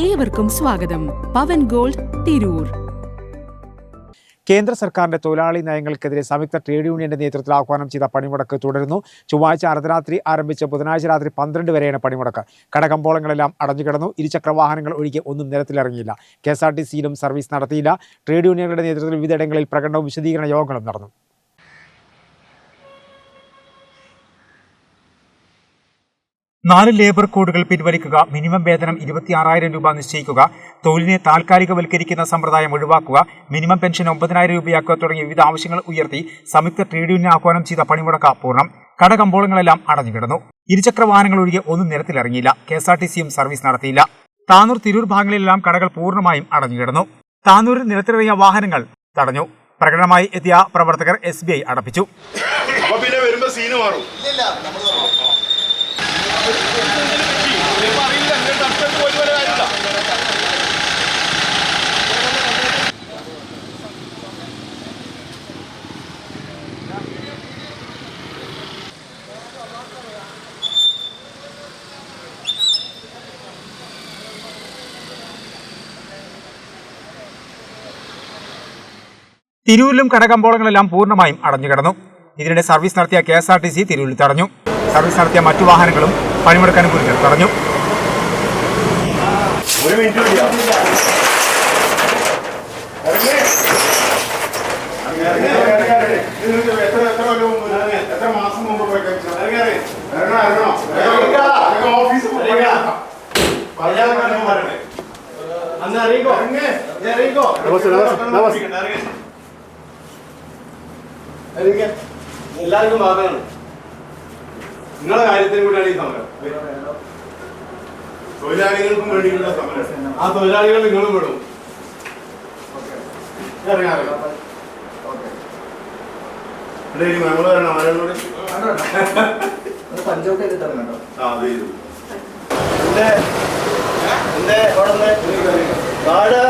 ഏവർക്കും സ്വാഗതം. പവൻ ഗോൾഡ് തിരൂർ. കേന്ദ്ര സർക്കാരിന്റെ തൊഴിലാളി നയങ്ങൾക്കെതിരെ സംയുക്ത ട്രേഡ് യൂണിയന്റെ നേതൃത്വത്തിൽ ആഹ്വാനം ചെയ്ത പണിമുടക്ക് തുടരുന്നു. ചൊവ്വാഴ്ച അർദ്ധരാത്രി ആരംഭിച്ച ബുധനാഴ്ച രാത്രി പന്ത്രണ്ട് വരെയാണ് പണിമുടക്ക്. കടകമ്പോളങ്ങളെല്ലാം അടഞ്ഞുകിടന്നു. ഇരുചക്ര വാഹനങ്ങൾ ഒഴികെ ഒന്നും നിരത്തിലിറങ്ങിയില്ല. കെ എസ് ആർ ടി സിയിലും സർവീസ് നടത്തിയില്ല. ട്രേഡ് യൂണിയനുകളുടെ നേതൃത്വത്തിൽ വിവിധയിടങ്ങളിൽ പ്രകടനവും വിശദീകരണ യോഗങ്ങളും നടന്നു. നാല് ലേബർ കോഡുകൾ പിൻവലിക്കുക മിനിമം വേതനം ഇരുപത്തിയാറായിരം രൂപ നിശ്ചയിക്കുക തൊഴിലിനെ താൽക്കാലികവൽക്കരിക്കുന്ന സമ്പ്രദായം ഒഴിവാക്കുക മിനിമം പെൻഷൻ ഒമ്പതിനായിരം രൂപയാക്കുക തുടങ്ങിയ വിവിധ ആവശ്യങ്ങൾ ഉയർത്തി സംയുക്ത ട്രേഡ് യൂണിയൻ ആഹ്വാനം ചെയ്ത പണിമുടക്ക പൂർണം. കടകമ്പോളങ്ങളെല്ലാം അടഞ്ഞുകിടന്നു ഇരുചക്ര വാഹനങ്ങൾ ഒഴികെ ഒന്നും നിരത്തിലിറങ്ങിയില്ല. കെ എസ് ആർ ടി സിയും സർവീസ് നടത്തിയില്ല. താനൂർ തിരൂർ ഭാഗങ്ങളിലെല്ലാം കടകൾ പൂർണമായും അടഞ്ഞുകിടന്നു താനൂരിൽ നിരത്തിലിറങ്ങിയ വാഹനങ്ങൾ തടഞ്ഞു. പ്രകടനമായി എത്തിയ പ്രവർത്തകർ എസ് ബി ഐ അടപ്പിച്ചു. അപ്പൊ പിന്നെ വരുമ്പോ സീന് മാറും. തിരൂരിലും കടകമ്പോളങ്ങളെല്ലാം പൂർണമായും അടഞ്ഞുകിടന്നു. ഇതിനിടെ സർവീസ് നടത്തിയ K S R T C തിരൂരിൽ തടഞ്ഞു. സർവീസ് നടത്തിയ മറ്റു വാഹനങ്ങളും പണിമുടക്കാനും കുറിച്ച് തടഞ്ഞു. ഒരു മിനിറ്റ് മതിയോ? എല്ലാവർക്കും ബാധകമാണ് നിങ്ങളുടെ കാര്യത്തിന് കൂടിയാണ് ഈ സമരം. തൊഴിലാളികൾക്കും വേണ്ടിയുള്ള സമരം. ആ തൊഴിലാളികൾ നിങ്ങളും വിടും. ഇവിടെ ഇനി ഞങ്ങൾ വരണം. ആരോട് പഞ്ചൗട്ട് ചെയ്തിട്ടാണ് കേട്ടോ. ആ അത് ചെയ്തു. എന്റെ എന്റെ അവിടെ നിന്ന് താഴെ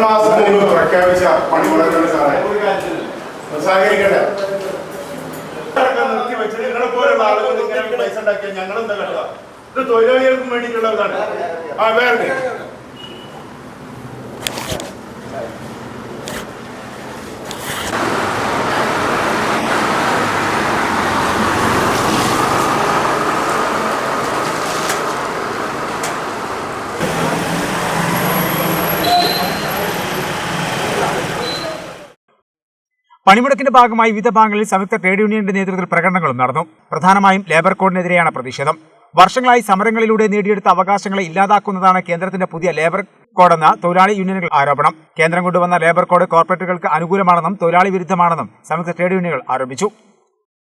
എത്ര മാസം മുമ്പ് പ്രഖ്യാപിച്ച പണിമുടക്കാണ് സാറേ സഹകരിക്കട്ടെ ഇതൊക്കെ നിർത്തി വെച്ചിട്ട് നിങ്ങളെ പോലുള്ള ആളുകൾ ഇങ്ങനെ പൈസ ഉണ്ടാക്കിയാൽ ഞങ്ങളെന്താ ഇത് തൊഴിലാളികൾക്കും വേണ്ടിയിട്ടുള്ളതാണ് ആ വേറെ പണിമുടക്കിന്റെ ഭാഗമായി വിവിധ ഭാഗങ്ങളിൽ സംയുക്ത ട്രേഡ് യൂണിയന്റെ നേതൃത്വത്തിൽ പ്രകടനങ്ങളും നടന്നു. പ്രധാനമായും ലേബർ കോഡിനെതിരെയാണ് പ്രതിഷേധം. വർഷങ്ങളായി സമരങ്ങളിലൂടെ നേടിയെടുത്ത അവകാശങ്ങളെ ഇല്ലാതാക്കുന്നതാണ് കേന്ദ്രത്തിന്റെ പുതിയ ലേബർ കോഡെന്ന തൊഴിലാളി യൂണിയനുകൾ ആരോപണം. കേന്ദ്രം കൊണ്ടുവന്ന ലേബർ കോഡ് കോർപ്പറേറ്റുകൾക്ക് അനുകൂലമാണെന്നും തൊഴിലാളി വിരുദ്ധമാണെന്നും സംയുക്ത ട്രേഡ് യൂണിയനുകൾ ആരോപിച്ചു.